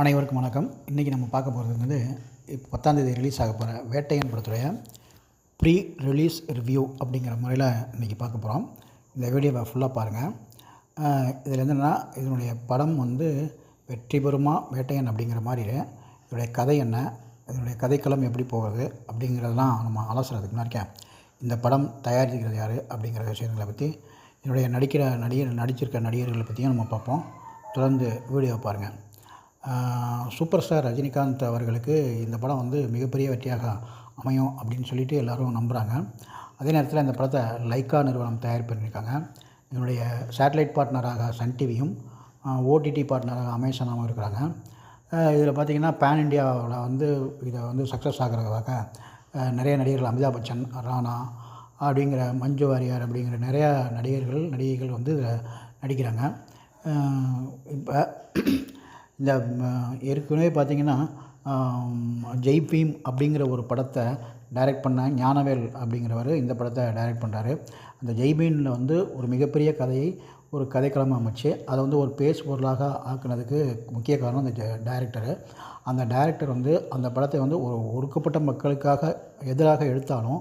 அனைவருக்கும் வணக்கம். இன்றைக்கி நம்ம பார்க்க போகிறது வந்து இப்போ பத்தாந்தேதி ரிலீஸ் ஆக போகிற வேட்டையன் படத்துடைய ப்ரீ ரிலீஸ் ரிவ்யூ அப்படிங்கிற முறையில் இன்றைக்கி பார்க்க போகிறோம் இந்த வீடியோவை ஃபுல்லாக பாருங்கள் இதில் என்னென்னா இதனுடைய படம் வந்து வெற்றி பெறுமா வேட்டையன் அப்படிங்கிற மாதிரி இதனுடைய கதை என்ன இதனுடைய கதைக்களம் எப்படி போகிறது அப்படிங்கிறதெல்லாம் நம்ம ஆலோசனத்துக்கு இருக்கேன். இந்த படம் தயாரிக்கிறது யார் அப்படிங்கிற விஷயங்களை பற்றி என்னுடைய நடிக்கிற நடிகர் நடிச்சிருக்க நடிகர்களை பற்றியும் நம்ம பார்ப்போம். தொடர்ந்து வீடியோ பாருங்கள் சூப்பர் ஸ்டார் ரஜினிகாந்த் அவர்களுக்கு இந்த படம் வந்து மிகப்பெரிய வெற்றியாக அமையும் அப்படின்னு சொல்லிட்டு எல்லோரும் நம்புகிறாங்க அதே நேரத்தில் இந்த படத்தை லைக்கா நிறுவனம் தயார் பண்ணியிருக்காங்க. என்னுடைய சேட்டலைட் பார்ட்னராக சன் டிவியும் ஓடிடி பார்ட்னராக அமேசானாகவும் இருக்கிறாங்க. இதில் பார்த்திங்கன்னா பேன் இண்டியாவில் வந்து இதை வந்து சக்ஸஸ் ஆகிறதாக நிறைய நடிகர்கள் அமிதாப் பச்சன் ராணா அப்படிங்கிற மஞ்சு வாரியார் அப்படிங்கிற நிறையா நடிகர்கள் நடிகைகள் வந்து இதில் நடிக்கிறாங்க. இப்போ இந்த ஏற்கனவே பார்த்திங்கன்னா ஜெய் பீம் அப்படிங்கிற ஒரு படத்தை டைரக்ட் பண்ண ஞானவேல் அப்படிங்கிறவர் இந்த படத்தை டைரக்ட் பண்ணுறாரு அந்த ஜெய்பீனில் வந்து ஒரு மிகப்பெரிய கதையை ஒரு கதைக்களமாக அமைச்சு அதை வந்து ஒரு பேஸ் பொருளாக ஆக்குனதுக்கு முக்கிய காரணம் அந்த டைரக்டரு. அந்த டைரக்டர் வந்து அந்த படத்தை வந்து ஒரு ஒடுக்கப்பட்ட மக்களுக்காக எதிராக எடுத்தாலும்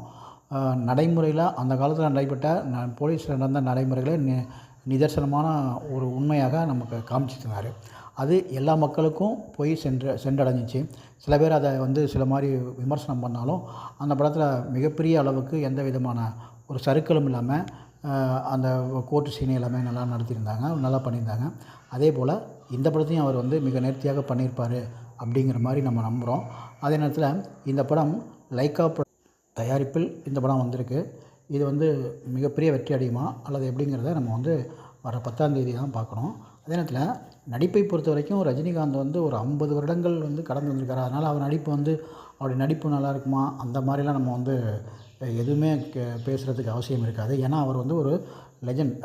நடைமுறையில் அந்த காலத்தில் நடைபெற்ற போலீஸில் நடந்த நடைமுறைகளை நிதர்சனமான ஒரு உண்மையாக நமக்கு காமிச்சிருந்தார். அது எல்லா மக்களுக்கும் போய் சென்று சென்றடைஞ்சிச்சு. சில பேர் அதை வந்து சில மாதிரி விமர்சனம் பண்ணாலும் அந்த படத்தில் மிகப்பெரிய அளவுக்கு எந்த விதமான ஒரு சறுக்கலும் இல்லாமல் அந்த கோர்ட்டு சீனை எல்லாமே நல்லா நடத்தியிருந்தாங்க நல்லா பண்ணியிருந்தாங்க. அதே போல் இந்த படத்தையும் அவர் வந்து மிக நேர்த்தியாக பண்ணியிருப்பார் அப்படிங்கிற மாதிரி நம்ம நம்புகிறோம் அதே நேரத்தில் இந்த படம் லைக்கா தயாரிப்பில் இந்த படம் வந்திருக்கு. இது வந்து மிகப்பெரிய வெற்றி அடையுமா அல்லது எப்படிங்கிறத நம்ம வந்து வர பத்தாந்தேதி தான் பார்க்கணும். அதே நேரத்தில் நடிப்பை பொறுத்த வரைக்கும் ரஜினிகாந்த் வந்து ஒரு ஐம்பது வருடங்கள் வந்து கடந்து வந்திருக்காரு. அதனால் அவர் நடிப்பு வந்து அவருடைய நடிப்பு நல்லா இருக்குமா? அந்த மாதிரிலாம் நம்ம வந்து எதுவுமே பேசுகிறதுக்கு அவசியம் இருக்காது. ஏன்னா அவர் வந்து ஒரு லெஜண்ட்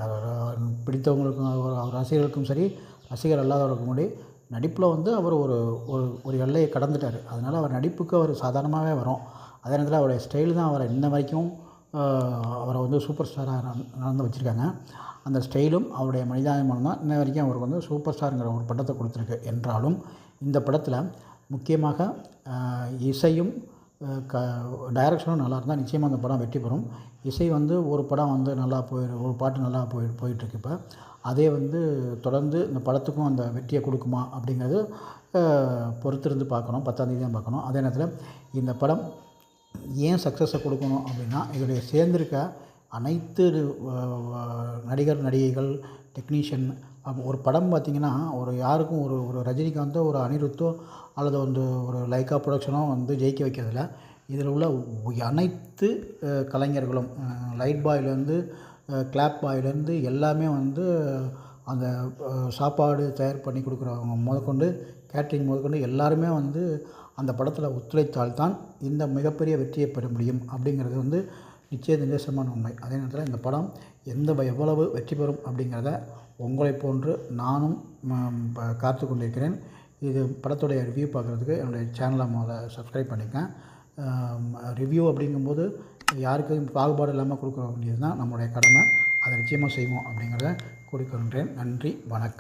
பிடித்தவங்களுக்கும் அவர் ரசிகர்களுக்கும் சரி ரசிகர் அல்லாதவர்களுக்கும் முடி நடிப்பில் வந்து அவர் ஒரு ஒரு ஒரு எல்லையை கடந்துட்டார். அதனால் அவர் நடிப்புக்கு அவர் சாதாரணமாகவே வரும். அதே நேரத்தில் அவருடைய ஸ்டைல் தான் அவரை இன்ன வரைக்கும் அவரை வந்து சூப்பர் ஸ்டாராக நடந்து வச்சுருக்காங்க. அந்த ஸ்டைலும் அவருடைய மனிதாபிமானம் தான். இன்ன வரைக்கும் அவருக்கு வந்து சூப்பர் ஸ்டாருங்கிற ஒரு பட்டத்தை கொடுத்துருக்கு. என்றாலும் இந்த படத்தில் முக்கியமாக இசையும் க டைரக்ஷனும் நல்லா இருந்தால் நிச்சயமாக அந்த படம் வெற்றி பெறும். இசை வந்து ஒரு படம் வந்து நல்லா போய் ஒரு பாட்டு நல்லா போய் போயிட்டுருக்கு இப்போ. அதே வந்து தொடர்ந்து இந்த படத்துக்கும் அந்த வெற்றியை கொடுக்குமா அப்படிங்கிறது பொறுத்திருந்து பார்க்கணும். பத்தாந்தேதி தான் பார்க்கணும். அதே நேரத்தில் இந்த படம் ஏன் சக்ஸஸை கொடுக்கணும் அப்படின்னா இதோடைய சேர்ந்திருக்க அனைத்து நடிகர் நடிகைகள் டெக்னீஷியன் ஒரு படம் பார்த்திங்கன்னா ஒரு யாருக்கும் ஒரு ஒரு ரஜினிகாந்தோ ஒரு அனிருத்தோ அல்லது வந்து ஒரு லைக்கா ப்ரொடக்ஷனோ வந்து ஜெயிக்க வைக்கிறதில்ல. இதில் உள்ள அனைத்து கலைஞர்களும் லைட் பாய்லேருந்து கிளாப் பாய்லேருந்து எல்லாமே வந்து அந்த சாப்பாடு தயார் பண்ணி கொடுக்குறவங்க முதற்கொண்டு கேட்ரிங் முதற்கொண்டு எல்லாருமே வந்து அந்த படத்தில் ஒத்துழைத்தால்தான் இந்த மிகப்பெரிய வெற்றியை பெற முடியும். அப்படிங்கிறது வந்து நிச்சய நிதர்சனமான உண்மை. அதே நேரத்தில் இந்த படம் எந்த எவ்வளவு வெற்றி பெறும் அப்படிங்கிறத உங்களை போன்று நானும் காத்து கொண்டிருக்கிறேன். இது படத்துடைய ரிவ்யூ பார்க்குறதுக்கு என்னுடைய சேனலை முதல்ல சப்ஸ்கிரைப் பண்ணிக்கேன் ரிவ்யூ அப்படிங்கும்போது யாருக்கும் பாகுபாடு இல்லாமல் கொடுக்க வேண்டியது தான் நம்மளுடைய கடமை. அதை நிச்சயமாக செய்வோம் அப்படிங்கிறத கொடுக்கின்றேன் நன்றி வணக்கம்.